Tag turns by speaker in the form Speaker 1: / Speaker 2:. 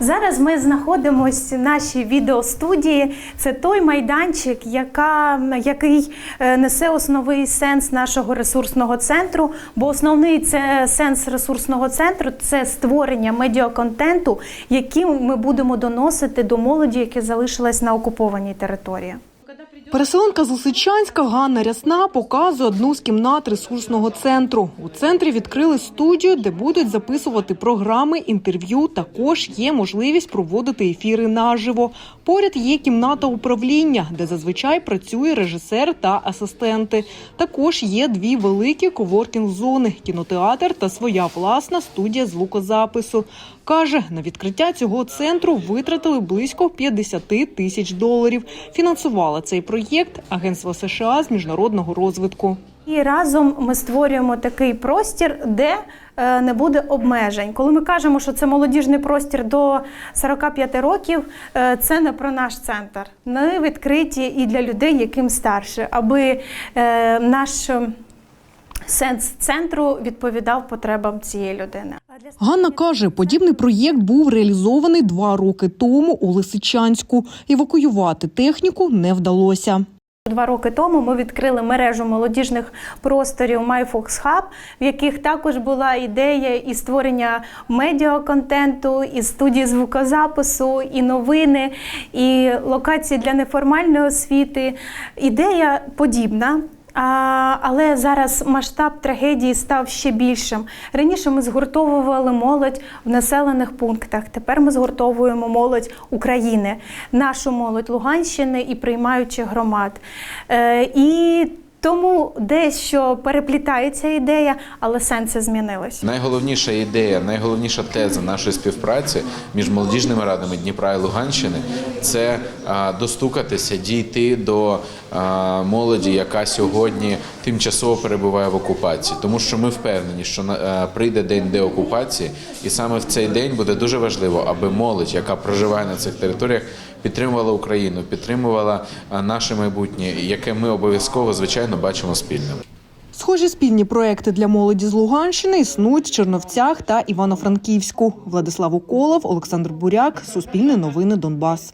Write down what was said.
Speaker 1: Зараз ми знаходимося в нашій відеостудії. Це той майданчик, яка, який е, несе основний сенс нашого ресурсного центру. Бо основний це сенс ресурсного центру це створення медіаконтенту, яким ми будемо доносити до молоді, яка залишилась на окупованій території.
Speaker 2: Переселенка з Лисичанська Ганна Рясна показує одну з кімнат ресурсного центру. У центрі відкрили студію, де будуть записувати програми, інтерв'ю. Також є можливість проводити ефіри наживо. Поряд є кімната управління, де зазвичай працює режисер та асистенти. Також є дві великі коворкінг-зони, кінотеатр та своя власна студія звукозапису. Каже, на відкриття цього центру витратили близько 50 тисяч доларів. Фінансувала цей проєкт Агентство США з міжнародного розвитку.
Speaker 1: І разом ми створюємо такий простір, де е, не буде обмежень. Коли ми кажемо, що це молодіжний простір до 45 років, е, це не про наш центр. Ми відкриті і для людей, яким старше, аби е, наш сенс центру відповідав потребам цієї людини.
Speaker 2: Ганна каже, подібний проєкт був реалізований два роки тому у Лисичанську. Евакуювати техніку не вдалося.
Speaker 1: Два роки тому ми відкрили мережу молодіжних просторів MyFox Hub, в яких також була ідея і створення медіаконтенту, і студії звукозапису, і новини, і локації для неформальної освіти. Ідея подібна. Але зараз масштаб трагедії став ще більшим. Раніше ми згуртовували молодь в населених пунктах. Тепер ми згуртовуємо молодь України, нашу молодь Луганщини і приймаючих громад. Е, і тому дещо переплітається ідея, але сенси змінились.
Speaker 3: Найголовніша ідея, найголовніша теза нашої співпраці між молодіжними радами Дніпра і Луганщини це достукатися, дійти до молоді, яка сьогодні тимчасово перебуває в окупації, тому що ми впевнені, що на- прийде день деокупації, і саме в цей день буде дуже важливо, аби молодь, яка проживає на цих територіях, підтримувала Україну, підтримувала наше майбутнє, яке ми обов'язково звичайно бачимо спільним.
Speaker 2: Схожі спільні проекти для молоді з Луганщини існують в Черновцях та Івано-Франківську. Владислав Уколов, Олександр Буряк, Суспільне новини Донбас.